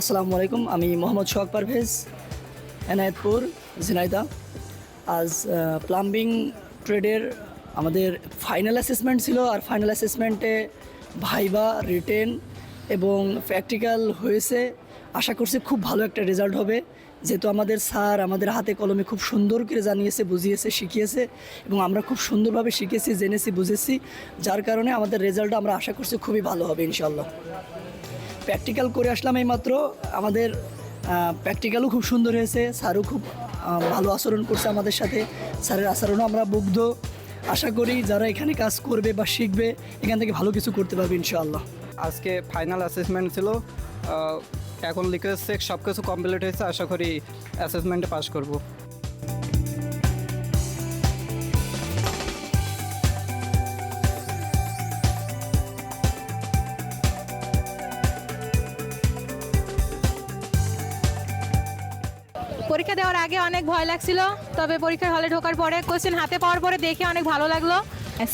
আসসালামু আলাইকুম, আমি মোহাম্মদ সোহাগ পারভেজ, এনায়েতপুর ঝিনাইদা আজ প্লাম্বিং ট্রেডের আমাদের ফাইনাল অ্যাসেসমেন্ট ছিল, আর ফাইনাল অ্যাসেসমেন্টে ভাইবা রিটেন এবং প্র্যাকটিক্যাল হয়েছে। আশা করছি খুব ভালো একটা রেজাল্ট হবে। যেহেতু আমাদের স্যার আমাদের হাতে কলমে খুব সুন্দর করে জানিয়েছে, বুঝিয়েছে, শিখিয়েছে এবং আমরা খুব সুন্দরভাবে শিখেছি, জেনেছি, বুঝেছি। যার কারণে আমাদের রেজাল্ট আমরা আশা করছি খুবই ভালো হবে ইনশাল্লাহ প্র্যাকটিক্যাল করে আসলাম এইমাত্র। আমাদের প্র্যাকটিক্যালও খুব সুন্দর হয়েছে। স্যারও খুব ভালো আচরণ করছে আমাদের সাথে। স্যারের আচরণও আমরা মুগ্ধ। আশা করি যারা এখানে কাজ করবে বা শিখবে, এখান থেকে ভালো কিছু করতে পারবে ইনশাআল্লাহ। আজকে ফাইনাল অ্যাসেসমেন্ট ছিল। এখন লিখে সব কিছু কমপ্লিট হয়েছে। আশা করি অ্যাসেসমেন্টে পাস করব। পরীক্ষা দেওয়ার আগে অনেক ভয় লাগছিল, তবে পরীক্ষার হলে ঢোকার পরে কোশ্চেন হাতে পাওয়ার পরে দেখে অনেক ভালো লাগল।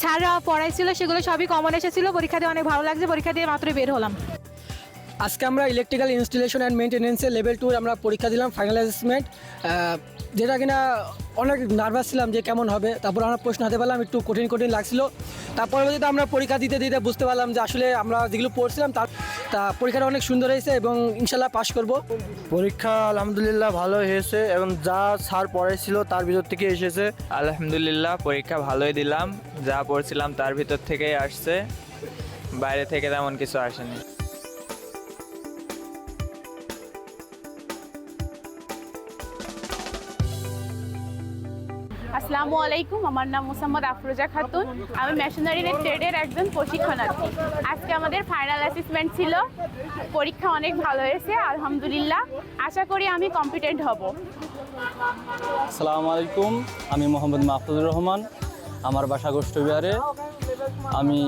স্যাররা পড়াইছিল সেগুলো সবই কমন এসেছিল, পরীক্ষা দিয়ে অনেক ভালো লাগছে, পরীক্ষা দিয়ে মাত্রই বের হলাম। আজকে আমরা ইলেকট্রিক্যাল ইনস্টলেশন অ্যান্ড মেনটেন্যান্সের লেভেল টুর আমরা পরীক্ষা দিলাম ফাইনাল অ্যাসেসমেন্ট যেটা কিনা অনেক নার্ভাস ছিলাম যে কেমন হবে, তারপর আমরা প্রশ্ন হাতে পেলাম, একটু কঠিন কঠিন লাগছিল। তার পরবর্তীতে আমরা পরীক্ষা দিতে দিতে বুঝতে পারলাম যে আসলে আমরা যেগুলো পড়ছিলাম তার তা পরীক্ষাটা অনেক সুন্দর হয়েছে এবং ইনশাল্লাহ পাশ করব। পরীক্ষা আলহামদুলিল্লাহ ভালো হয়েছে এবং যা স্যার পড়াইছিল তার ভিতর থেকে এসেছে। আলহামদুলিল্লাহ পরীক্ষা ভালোই দিলাম। যা পড়ছিলাম তার ভিতর থেকেই আসছে। বাইরে থেকে তেমন কিছু আসেনি। আসসালামু আলাইকুম, আমার নাম মোসাম্মদ আফরোজা খাতুন। আমি মেশিনারি ট্রেডের একজন প্রশিক্ষণার্থী। আজকে আমাদের ফাইনাল অ্যাসেসমেন্ট ছিল। পরীক্ষা অনেক ভালো হয়েছে, আলহামদুলিল্লাহ। আশা করি আমি কম্পিটেন্ট হব। আসসালামু আলাইকুম, আমি মোহাম্মদ মাহফুজুর রহমান। আমার বাসা গোষ্ঠবিহারে। আমি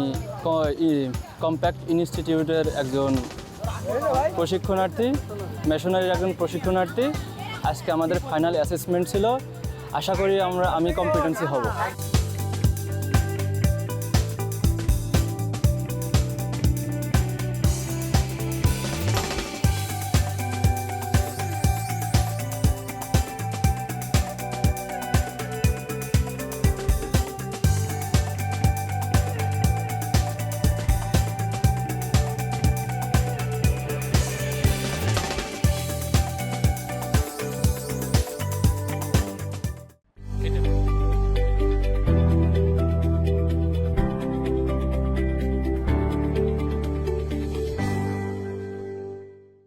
কম্প্যাক্ট ইনস্টিটিউটের একজন প্রশিক্ষণার্থী মেশনারির একজন প্রশিক্ষণার্থী। আজকে আমাদের ফাইনাল অ্যাসেসমেন্ট ছিল। আশা করি আমরা আমি কম্পিটেন্সি হব।